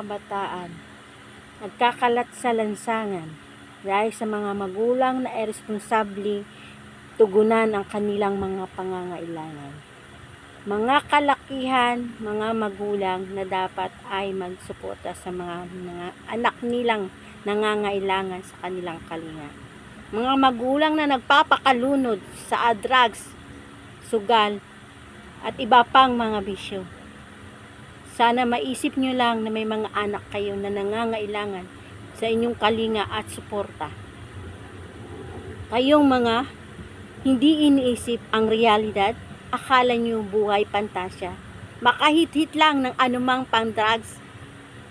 kabataan nagkakalat sa lansangan dahil sa mga magulang na irresponsable tugunan ang kanilang mga pangangailangan. Mga kalakihan, mga magulang na dapat ay magsuporta sa mga, mga anak nilang nangangailangan sa kanilang kalinga. Mga magulang na nagpapakalunod sa drugs, sugal, at iba pang mga bisyo. Sana maisip nyo lang na may mga anak kayo na nangangailangan sa inyong kalinga at suporta. Kayong mga hindi iniisip ang realidad, akala nyo buhay pantasya. Makahit-hit lang ng anumang pang drugs,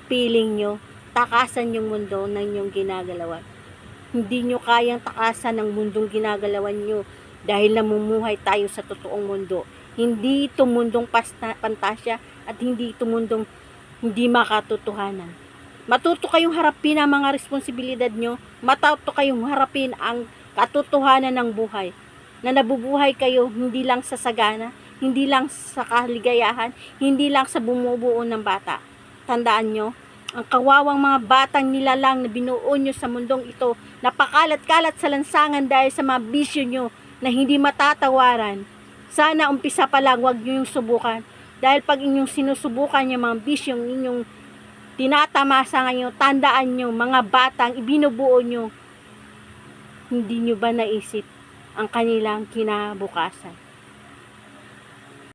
feeling nyo, takasan yung mundo ng inyong ginagalawan. Hindi nyo kayang takasan ng mundong ginagalawan nyo dahil namumuhay tayo sa totoong mundo. Hindi ito mundong pantasya at hindi ito mundong hindi makatotohanan. Matuto kayong harapin ang mga responsibilidad nyo. Matuto kayong harapin ang katotohanan ng buhay. Na nabubuhay kayo hindi lang sa sagana, hindi lang sa kaligayahan, hindi lang sa bumubuo ng bata. Tandaan nyo, ang kawawang mga batang nilalang na binuo nyo sa mundong ito, napakalat-kalat sa lansangan dahil sa mga bisyo nyo na hindi matatawaran. Sana umpisa pa lang, wag nyo yung subukan. Dahil pag inyong sinusubukan yung mga bisyong inyong tinatamasa ngayon, tandaan nyo, mga batang ibinubuo nyo, hindi nyo ba naisip ang kanilang kinabukasan?